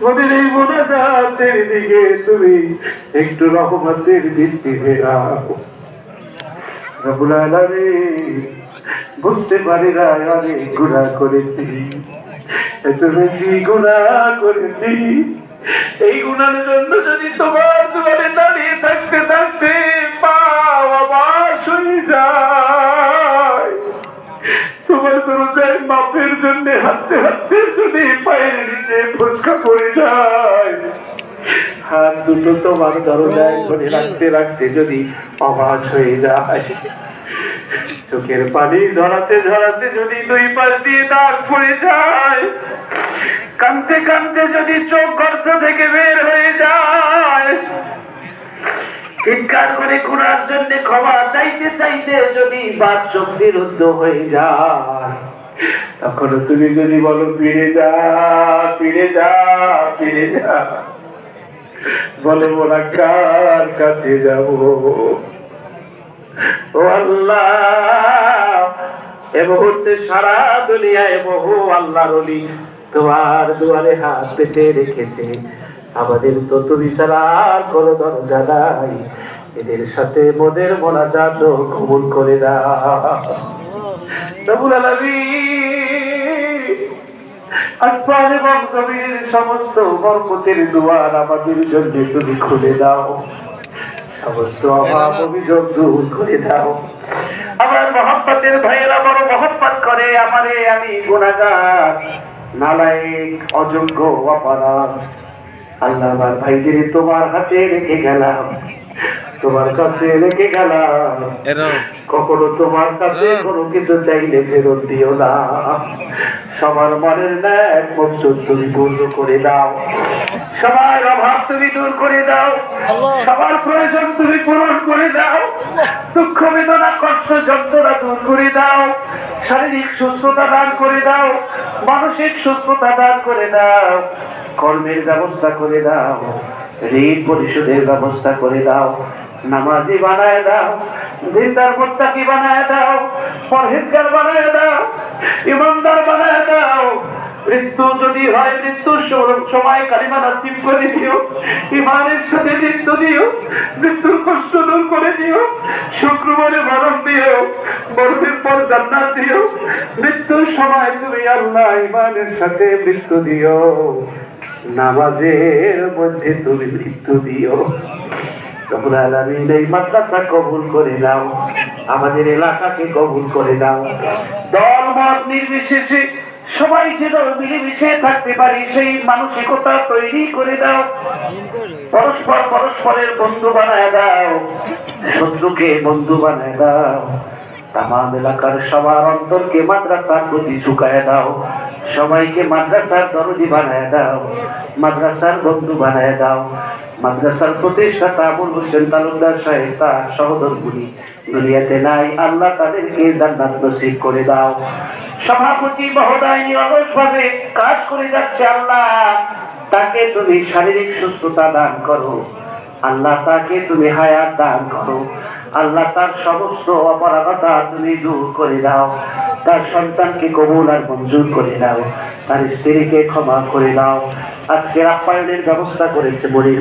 এই মোনাজাতের দিকে তুমি একটু রহমতের দৃষ্টি ফেরাও। বুঝতে পারি না, অনেক গুণা করেছি। এত বেশি গুণা করেছি। এই গুণার জন্য যদি তোমার দুয়ারে দরজায় মাপের জন্য হাঁটতে হাঁটতে যদি পায়ের নিচে ফুসকা পড়ে যায়। হাত দুটো তোমার দরজায় ধরে রাখতে রাখতে যদি অবাস হয়ে যায়। চোখের পানি ঝরাতে ঝরাতে যদি দুই পাশ দিয়ে দাগ পড়ে যায় কানতে কানতে যদি চোখ গর্ত থেকে বের হয়ে যায় চিৎকার করে ঘোরার জন্য ক্ষমা চাইতে চাইতে যদি বাক শক্তি রুদ্ধ হয়ে যায়। তখন তুমি যদি বলো, ফিরে যা ফিরে যা ফিরে যা। বলো মোরা কার কাছে যাব? আল্লাহ, এ মুহূর্তে সারা দুনিয়ায় বহু আল্লাহর অলি তোমার দুয়ারে হাত পেতে রেখেছে। আমাদের তো তুমি ছাড়া আর কোনো দরজা নাই। এদের সাথে মোদের মোনাজাত কবুল করে দাও রবুল আসমান এবং জমিনের সমস্ত বরকতের দুয়ার আমাদের জন্য তুমি খুলে দাও। সমস্ত অভাব অভিযোগ দূর করে দাও। আমার মহব্বতের ভাইয়েরা বড় মহব্বত করে, আমারে আমি গুণাগার নালায়ক, অযোগ্য, অপরাধ। আল্লাহ আমার ভাইদের তোমার হাতে রেখে গেলাম। তোমার কাছে রেখে গেলাম। কখনো তোমার কাছে কোনো কিছু চাইলে ফেরত দিও না। সবার মনের ন্যায় মকসুদ তুমি পূর্ণ করে দাও। সবার অভাব তুমি দূর করে দাও। সবার প্রয়োজন তুমি পূরণ করে দাও। দুঃখ বেদনা কষ্ট যন্ত্রণা দূর করে দাও। শারীরিক সুস্থতা দান করে দাও। মানসিক সুস্থতা দান করে দাও। কর্মের ব্যবস্থা করে দাও। ঋণ পরিশোধের ব্যবস্থা করে দাও, নামাজি বানায় দাও, দিনদার মোত্তাকি বানায় দাও, পরহেজগার বানায় দাও, ইমানদার বানায় দাও। মৃত্যু যদি হয়, মৃত্যুর সময় কালিমা নাসিব করে দিও, ইমানের সাথে মৃত্যু দিও, মৃত্যুর কষ্ট দূর করে দিও, শুক্রবারে মরণ দিও, মরণের পর জান্নাত দিও, মৃত্যুর সময় তুমি আল্লাহ ইমানের সাথে মৃত্যু দিও। নামাজের মধ্যে তুমি মৃত্যু দিও। সবাই যেন মিলেমিশে থাকতে পারি, সেই মানসিকতা তৈরি করে দাও। পরস্পর পরস্পরের বন্ধু বানায় দাও। শত্রুকে বন্ধু বানায় দাও। তামাম এলাকার সবার অন্তরকে মাদ্রাসার প্রতি ঝুঁকায় দাও। সবাইকে মাদ্রাসার দরদি বানায় দাও, মাদ্রাসার বন্ধু বানায় দাও। মাদ্রাসার প্রতিষ্ঠাতা আবুল হোসেন তালুকদার সাহেব তার সহদরগুলি দুনিয়াতে নাই, আল্লাহ তাদেরকে জান্নাত নসিব করে দাও। সভাপতি মহোদয় নিরলসভাবে কাজ করে যাচ্ছে আল্লাহ। তাকে তুমি শারীরিক সুস্থতা দান করো। আল্লাহ তাকে তুমি হায়াত দান করো। আল্লাহ তার সমস্ত অপরাধতা তুমি দূর করে দাও। তার সন্তানকে কবুল আর মঞ্জুর করে দাও। তার স্ত্রীকে ক্ষমা করে দাও। আজকের আপ্যায়নের ব্যবস্থা করেছে মনির